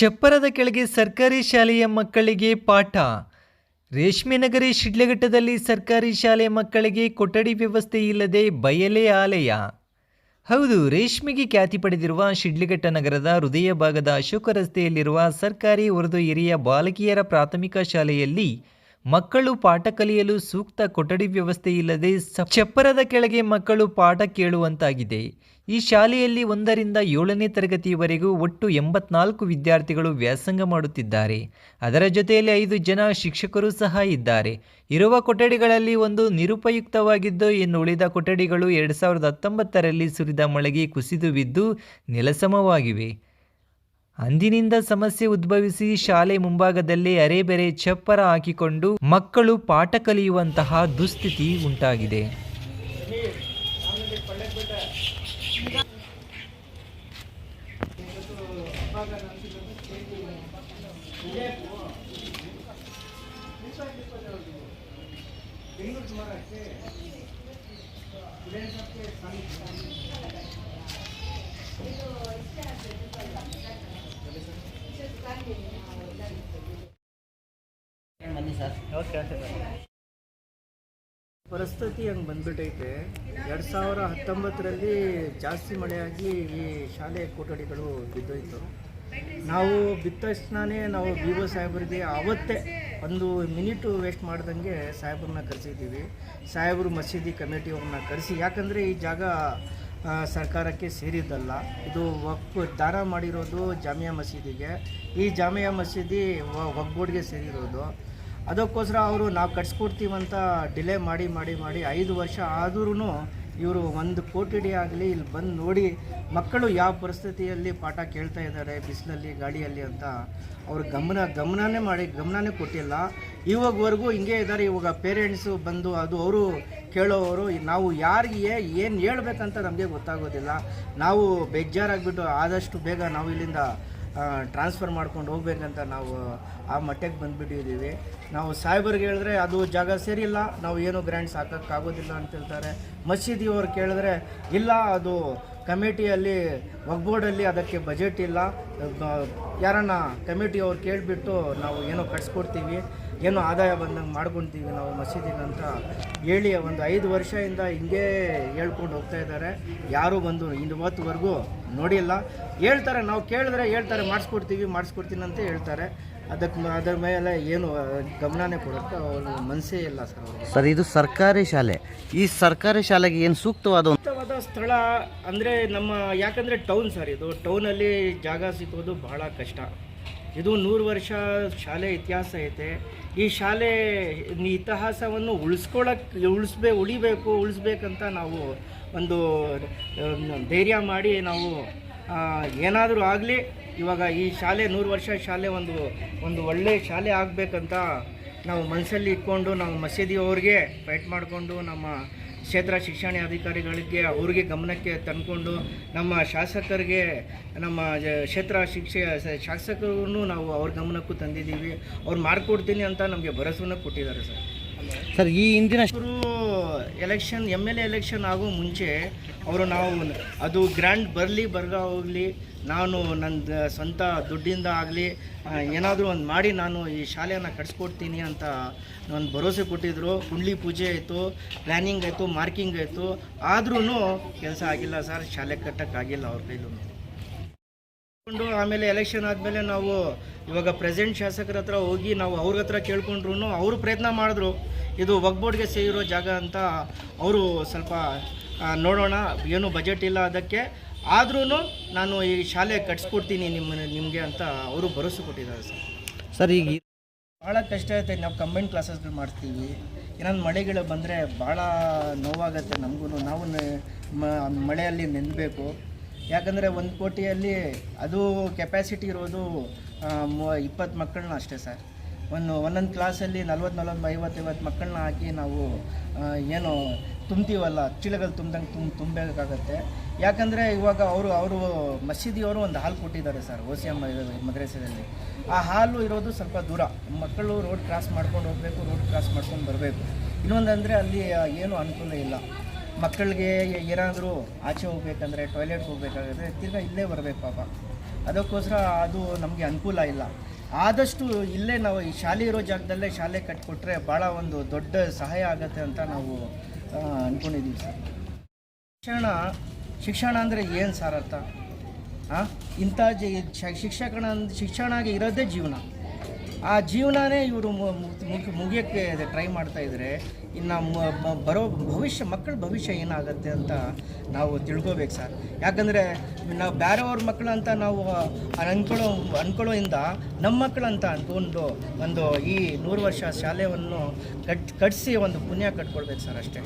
ಚಪ್ಪರದ ಕೆಳಗೆ ಸರ್ಕಾರಿ ಶಾಲೆಯ ಮಕ್ಕಳಿಗೆ ಪಾಠ. ರೇಷ್ಮೆನಗರಿ ಶಿಡ್ಲಘಟ್ಟದಲ್ಲಿ ಸರ್ಕಾರಿ ಶಾಲೆ ಮಕ್ಕಳಿಗೆ ಕೊಠಡಿ ವ್ಯವಸ್ಥೆ ಇಲ್ಲದೆ ಬಯಲೇ ಆಲಯ. ಹೌದು, ರೇಷ್ಮೆಗೆ ಖ್ಯಾತಿ ಪಡೆದಿರುವ ಶಿಡ್ಲಘಟ್ಟ ನಗರದ ಹೃದಯ ಭಾಗದ ಅಶೋಕ ರಸ್ತೆಯಲ್ಲಿರುವ ಸರ್ಕಾರಿ ಉರ್ದು ಹಿರಿಯ ಬಾಲಕಿಯರ ಪ್ರಾಥಮಿಕ ಶಾಲೆಯಲ್ಲಿ ಮಕ್ಕಳು ಪಾಠ ಕಲಿಯಲು ಸೂಕ್ತ ಕೊಠಡಿ ವ್ಯವಸ್ಥೆ ಇಲ್ಲದೆ ಚಪ್ಪರದ ಕೆಳಗೆ ಮಕ್ಕಳು ಪಾಠ ಕೇಳುವಂತಾಗಿದೆ. ಈ ಶಾಲೆಯಲ್ಲಿ ಒಂದರಿಂದ ಏಳನೇ ತರಗತಿವರೆಗೂ ಒಟ್ಟು ಎಂಬತ್ನಾಲ್ಕು ವಿದ್ಯಾರ್ಥಿಗಳು ವ್ಯಾಸಂಗ ಮಾಡುತ್ತಿದ್ದಾರೆ. ಅದರ ಜೊತೆಯಲ್ಲಿ ಐದು ಜನ ಶಿಕ್ಷಕರು ಸಹ ಇದ್ದಾರೆ. ಇರುವ ಕೊಠಡಿಗಳಲ್ಲಿ ಒಂದು ನಿರುಪಯುಕ್ತವಾಗಿದ್ದು, ಇನ್ನು ಉಳಿದ ಕೊಠಡಿಗಳು ಎರಡು ಸಾವಿರದ ಹತ್ತೊಂಬತ್ತರಲ್ಲಿ ಸುರಿದ ಮಳೆಗೆ ಕುಸಿದು ಬಿದ್ದು ನೆಲಸಮವಾಗಿವೆ. ಅಂದಿನಿಂದ ಸಮಸ್ಯೆ ಉದ್ಭವಿಸಿ ಶಾಲೆ ಮುಂಭಾಗದಲ್ಲಿ ಅರೆಬೆರೆ ಚಪ್ಪರ ಹಾಕಿಕೊಂಡು ಮಕ್ಕಳು ಪಾಠ ಕಲಿಯುವಂತಹ ದುಸ್ಥಿತಿ ಉಂಟಾಗಿದೆ ಬನ್ನಿ ಸರ್ ಪರಿಸ್ಥಿತಿ ಹಂಗೆ ಬಂದ್ಬಿಟ್ಟೈತೆ. ಎರಡು ಸಾವಿರ ಹತ್ತೊಂಬತ್ತರಲ್ಲಿ ಜಾಸ್ತಿ ಮಳೆಯಾಗಿ ಈ ಶಾಲೆ ಕೊಠಡಿಗಳು ಬಿದ್ದೋಯ್ತು. ನಾವು ಬಿದ್ದ ತಕ್ಷಣವೇ ನಾವು ಬಿ ಒ ಸಾಹೇಬರಿಗೆ ಆವತ್ತೇ ಒಂದು ಮಿನಿಟು ವೇಸ್ಟ್ ಮಾಡ್ದಂಗೆ ಸಾಹೇಬ್ರನ್ನ ಕರೆಸಿದ್ದೀವಿ. ಸಾಹೇಬರು ಮಸೀದಿ ಕಮಿಟಿಯವ್ರನ್ನ ಕರೆಸಿ, ಯಾಕಂದರೆ ಈ ಜಾಗ ಸರ್ಕಾರಕ್ಕೆ ಸೇರಿದ್ದಲ್ಲ. ಇದು ವಕ್ ದಾನ ಮಾಡಿರೋದು ಜಾಮಿಯಾ ಮಸೀದಿಗೆ. ಈ ಜಾಮಿಯಾ ಮಸೀದಿ ವ- ವಕ್ಫ್ ಬೋರ್ಡ್ಗೆ ಸೇರಿರೋದು. ಅದಕ್ಕೋಸ್ಕರ ಅವರು ನಾವು ಕಟ್ಸ್ಕೊಡ್ತೀವಂತ ಡಿಲೇ ಮಾಡಿ ಮಾಡಿ ಮಾಡಿ ಐದು ವರ್ಷ ಆದ್ರೂ ಇವರು ಒಂದು ಕೋಟಿಡಿ ಆಗಲಿ ಇಲ್ಲಿ ಬಂದು ನೋಡಿ ಮಕ್ಕಳು ಯಾವ ಪರಿಸ್ಥಿತಿಯಲ್ಲಿ ಪಾಠ ಕೇಳ್ತಾ ಇದ್ದಾರೆ, ಬಿಸಿಲಲ್ಲಿ, ಗಾಳಿಯಲ್ಲಿ ಅಂತ ಅವ್ರ ಗಮನ, ಗಮನನೇ ಮಾಡಿ, ಗಮನನೇ ಕೊಟ್ಟಿಲ್ಲ. ಇವಾಗವರೆಗೂ ಹಿಂಗೆ ಇದ್ದಾರೆ ಇವಾಗ ಪೇರೆಂಟ್ಸು ಬಂದು ಅದು ಅವರು ಕೇಳೋವರು, ನಾವು ಯಾರಿಗೆ ಏನು ಹೇಳ್ಬೇಕಂತ ನಮಗೆ ಗೊತ್ತಾಗೋದಿಲ್ಲ. ನಾವು ಬೇಜಾರಾಗಿಬಿಟ್ಟು ಆದಷ್ಟು ಬೇಗ ನಾವು ಇಲ್ಲಿಂದ ಟ್ರಾನ್ಸ್ಫರ್ ಮಾಡ್ಕೊಂಡು ಹೋಗ್ಬೇಕಂತ ನಾವು, ಆ ಮಟ್ಟಕ್ಕೆ ಬಂದುಬಿಟ್ಟಿದ್ದೀವಿ. ನಾವು ಸಾಹೇಬರಿಗೆ ಹೇಳಿದ್ರೆ ಅದು ಜಾಗ ಸೇರಿಲ್ಲ ನಾವು ಏನು ಗ್ರ್ಯಾಂಡ್ಸ್ ಹಾಕೋಕ್ಕಾಗೋದಿಲ್ಲ ಅಂತ ಹೇಳ್ತಾರೆ. ಮಸೀದಿಯವ್ರು ಕೇಳಿದ್ರೆ, ಇಲ್ಲ, ಅದು ಕಮಿಟಿಯಲ್ಲಿ ಬೋರ್ಡಲ್ಲಿ ಅದಕ್ಕೆ ಬಜೆಟ್ ಇಲ್ಲ. ಯಾರನ್ನ ಕಮಿಟಿಯವ್ರು ಕೇಳಿಬಿಟ್ಟು ನಾವು ಏನೋ ಕಟ್ಸ್ಕೊಡ್ತೀವಿ, ಏನೋ ಆದಾಯ ಬಂದಂಗೆ ಮಾಡ್ಕೊತೀವಿ ನಾವು ಮಸೀದಿನಂತ ಅಂತ ಹೇಳಿ ಒಂದು ಐದು ವರ್ಷದಿಂದ ಹಿಂಗೆ ಹೇಳ್ಕೊಂಡು ಹೋಗ್ತಾ ಇದ್ದಾರೆ. ಯಾರೂ ಬಂದು ಇವತ್ತುವರೆಗೂ ನೋಡಿಲ್ಲ. ಹೇಳ್ತಾರೆ ನಾವು ಕೇಳಿದ್ರೆ ಹೇಳ್ತಾರೆ ಮಾಡಿಸ್ಕೊಡ್ತೀವಿ ಮಾಡಿಸ್ಕೊಡ್ತೀನಿ ಅಂತ ಹೇಳ್ತಾರೆ. ಅದಕ್ಕೆ ಅದರ ಮೇಲೆ ಏನು ಗಮನನೇ ಕೊಡುತ್ತೆ ಅವ್ರ ಮನಸ್ಸೇ ಇಲ್ಲ ಸರ್ ಅವ್ರಿಗೆ. ಸರ್ ಇದು ಸರ್ಕಾರಿ ಶಾಲೆ. ಈ ಸರ್ಕಾರಿ ಶಾಲೆಗೆ ಏನು ಸೂಕ್ತವಾದ ಒಂದು ಸೂಕ್ತವಾದ ಸ್ಥಳ ಅಂದರೆ ನಮ್ಮ ಯಾಕಂದರೆ ಟೌನ್ ಸರ್ ಇದು. ಟೌನಲ್ಲಿ ಜಾಗ ಸಿಗೋದು ಬಹಳ ಕಷ್ಟ. ಇದು ನೂರು ವರ್ಷ ಶಾಲೆ ಇತಿಹಾಸ ಐತೆ. ಈ ಶಾಲೆ ಇತಿಹಾಸವನ್ನು ಉಳಿಸ್ಕೊಳಕ್ಕೆ ಉಳಿಸ್ಬೇ, ಉಳಿಬೇಕು, ಉಳಿಸ್ಬೇಕಂತ ನಾವು ಒಂದು ಧೈರ್ಯ ಮಾಡಿ ನಾವು ಏನಾದರೂ ಆಗಲಿ, ಇವಾಗ ಈ ಶಾಲೆ ನೂರು ವರ್ಷ ಶಾಲೆ ಒಂದು ಒಂದು ಒಳ್ಳೆಯ ಶಾಲೆ ಆಗಬೇಕಂತ ನಾವು ಮನಸ್ಸಲ್ಲಿ ಇಟ್ಕೊಂಡು ನಾವು ಮಸೀದಿ ಅವ್ರಿಗೆ ಫೈಟ್ ಮಾಡಿಕೊಂಡು ನಮ್ಮ ಕ್ಷೇತ್ರ ಶಿಕ್ಷಣ ಅಧಿಕಾರಿಗಳಿಗೆ ಅವ್ರಿಗೆ ಗಮನಕ್ಕೆ ತಂದುಕೊಂಡು ನಮ್ಮ ಶಾಸಕರಿಗೆ ನಮ್ಮ ಕ್ಷೇತ್ರ ಶಿಕ್ಷ ಶಾಸಕರನ್ನು ನಾವು ಅವ್ರ ಗಮನಕ್ಕೂ ತಂದಿದ್ದೀವಿ. ಅವ್ರು ಮಾಡಿಕೊಡ್ತೀನಿ ಅಂತ ನಮಗೆ ಭರವಸೆ ಕೊಟ್ಟಿದ್ದಾರೆ ಸರ್. ಸರ್ ಈ ಹಿಂದಿನ election M L A election ಆಗೋ ಮುಂಚೆ ಅವರು ನಾವು ಅದು ಗ್ರ್ಯಾಂಡ್ ಬರಲಿ, ಬರ್ಗ ಹೋಗಲಿ, ನಾನು ನನ್ನ ಸ್ವಂತ ದುಡ್ಡಿಂದ ಆಗಲಿ ಏನಾದರೂ ಒಂದು ಮಾಡಿ ನಾನು ಈ ಶಾಲೆಯನ್ನು ಕಟ್ಸ್ಕೊಡ್ತೀನಿ ಅಂತ ಒಂದು ಭರವಸೆ ಕೊಟ್ಟಿದ್ದರು ಕುಂಡ್ಲಿ ಪೂಜೆ ಆಯಿತು ಪ್ಲ್ಯಾನಿಂಗ್ ಆಯಿತು ಮಾರ್ಕಿಂಗ್ ಆಯಿತು. ಆದ್ರೂ ಕೆಲಸ ಆಗಿಲ್ಲ ಸರ್, ಶಾಲೆ ಕಟ್ಟೋಕ್ಕಾಗಿಲ್ಲ ಅವ್ರ ಕೈಲೂ ಕೊಂಡು ಆಮೇಲೆ ಎಲೆಕ್ಷನ್ ಆದಮೇಲೆ ನಾವು ಇವಾಗ ಪ್ರೆಸೆಂಟ್ ಶಾಸಕರ ಹತ್ರ ಹೋಗಿ ನಾವು ಅವ್ರ ಹತ್ರ ಕೇಳ್ಕೊಂಡ್ರು ಅವರು ಪ್ರಯತ್ನ ಮಾಡಿದ್ರು. ಇದು ಒಗ್ಬೋರ್ಡ್ಗೆ ಸೇರಿರೋ ಜಾಗ ಅಂತ ಅವರು ಸ್ವಲ್ಪ ನೋಡೋಣ ಏನು ಬಜೆಟ್ ಇಲ್ಲ ಅದಕ್ಕೆ. ಆದ್ರೂ ನಾನು ಈ ಶಾಲೆ ಕಟ್ಸ್ಕೊಡ್ತೀನಿ ನಿಮ್ಮ ನಿಮಗೆ ಅಂತ ಅವರು ಭರವಸೆ ಕೊಟ್ಟಿದ್ದಾರೆ ಸರ್. ಸರ್ ಈಗ ಭಾಳ ಕಷ್ಟ ಐತೆ ನಾವು ಕಂಬೈನ್ ಕ್ಲಾಸಸ್ಗಳು ಮಾಡ್ತೀವಿ. ಇನ್ನೊಂದು ಮಳೆಗಳು ಬಂದರೆ ಭಾಳ ನೋವಾಗತ್ತೆ ನಮಗೂ ನಾವು ನೆ- ಮಳೆಯಲ್ಲಿ ನೆನಬೇಕು. ಯಾಕಂದರೆ ಒಂದು ಕೋಟಿಯಲ್ಲಿ ಅದು ಕೆಪ್ಯಾಸಿಟಿ ಇರೋದು ಇಪ್ಪತ್ತು ಮಕ್ಕಳನ್ನ ಅಷ್ಟೇ ಸರ್ ಒಂದು ಒಂದೊಂದು ಕ್ಲಾಸಲ್ಲಿ ನಲ್ವತ್ತು ನಲ್ವತ್ತು ಐವತ್ತು ಐವತ್ತು ಮಕ್ಕಳನ್ನ ಹಾಕಿ ನಾವು ಏನು ತುಂಬ್ತೀವಲ್ಲ, ಚೀಲಗಳು ತುಂಬ್ದಂಗೆ ತುಂಬ ತುಂಬಬೇಕಾಗತ್ತೆ. ಯಾಕಂದರೆ ಇವಾಗ ಅವರು ಅವರು ಮಸೀದಿಯವರು ಒಂದು ಹಾಲು ಕೊಟ್ಟಿದ್ದಾರೆ ಸರ್ ಓ ಸಿ ಎಂ ಮದ್ರಸದಲ್ಲಿ ಆ ಹಾಲು ಇರೋದು ಸ್ವಲ್ಪ ದೂರ. ಮಕ್ಕಳು ರೋಡ್ ಕ್ರಾಸ್ ಮಾಡ್ಕೊಂಡು ಹೋಗಬೇಕು ರೋಡ್ ಕ್ರಾಸ್ ಮಾಡ್ಕೊಂಡು ಬರಬೇಕು. ಇನ್ನೊಂದಂದರೆ ಅಲ್ಲಿ ಏನು ಅನುಕೂಲ ಇಲ್ಲ. ಮಕ್ಕಳಿಗೆ ಏನಾದರೂ ಆಚೆ ಹೋಗ್ಬೇಕಂದ್ರೆ ಟಾಯ್ಲೆಟ್ಗೆ ಹೋಗ್ಬೇಕಾಗುತ್ತೆ, ತಿರ್ಗಾ ಇಲ್ಲೇ ಬರಬೇಕು ಪಾಪ. ಅದಕ್ಕೋಸ್ಕರ ಅದು ನಮಗೆ ಅನುಕೂಲ ಇಲ್ಲ. ಆದಷ್ಟು ಇಲ್ಲೇ ನಾವು ಈ ಶಾಲೆ ಇರೋ ಜಾಗದಲ್ಲೇ ಶಾಲೆ ಕಟ್ಟಿಕೊಟ್ರೆ ಭಾಳ ಒಂದು ದೊಡ್ಡ ಸಹಾಯ ಆಗುತ್ತೆ ಅಂತ ನಾವು ಅಂದ್ಕೊಂಡಿದ್ದೀವಿ ಸರ್. ಶಿಕ್ಷಣ ಶಿಕ್ಷಣ ಅಂದರೆ ಏನು ಸಾರ್ ಅರ್ಥ? ಹಾಂ ಇಂಥ ಜಿ, ಶಿಕ್ಷಕನ ಶಿಕ್ಷಣ ಆಗಿ ಇರೋದೇ ಜೀವನ. ಆ ಜೀವನನೇ ಇವರು ಮುಗಿಯೋಕ್ಕೆ ಟ್ರೈ ಮಾಡ್ತಾ ಇದ್ದರೆ ಇನ್ನು ಬರೋ ಭವಿಷ್ಯ ಮಕ್ಕಳ ಭವಿಷ್ಯ ಏನಾಗುತ್ತೆ ಅಂತ ನಾವು ತಿಳ್ಕೊಬೇಕು ಸರ್. ಯಾಕಂದರೆ ನಾವು ಬೇರೆಯವ್ರ ಮಕ್ಕಳು ಅಂತ ನಾವು ಅನ್ಕೊಳ್ಳೋ ಅನ್ಕೊಳ್ಳೋಯಿಂದ ನಮ್ಮ ಮಕ್ಕಳು ಅಂತ ಅಂದ್ಕೊಂಡು ಒಂದು ಈ ನೂರು ವರ್ಷ ಶಾಲೆಯನ್ನು ಕಟ್ ಕಟ್ಟಿಸಿ ಒಂದು ಪುಣ್ಯ ಕಟ್ಕೊಳ್ಬೇಕು ಸರ್ ಅಷ್ಟೇ.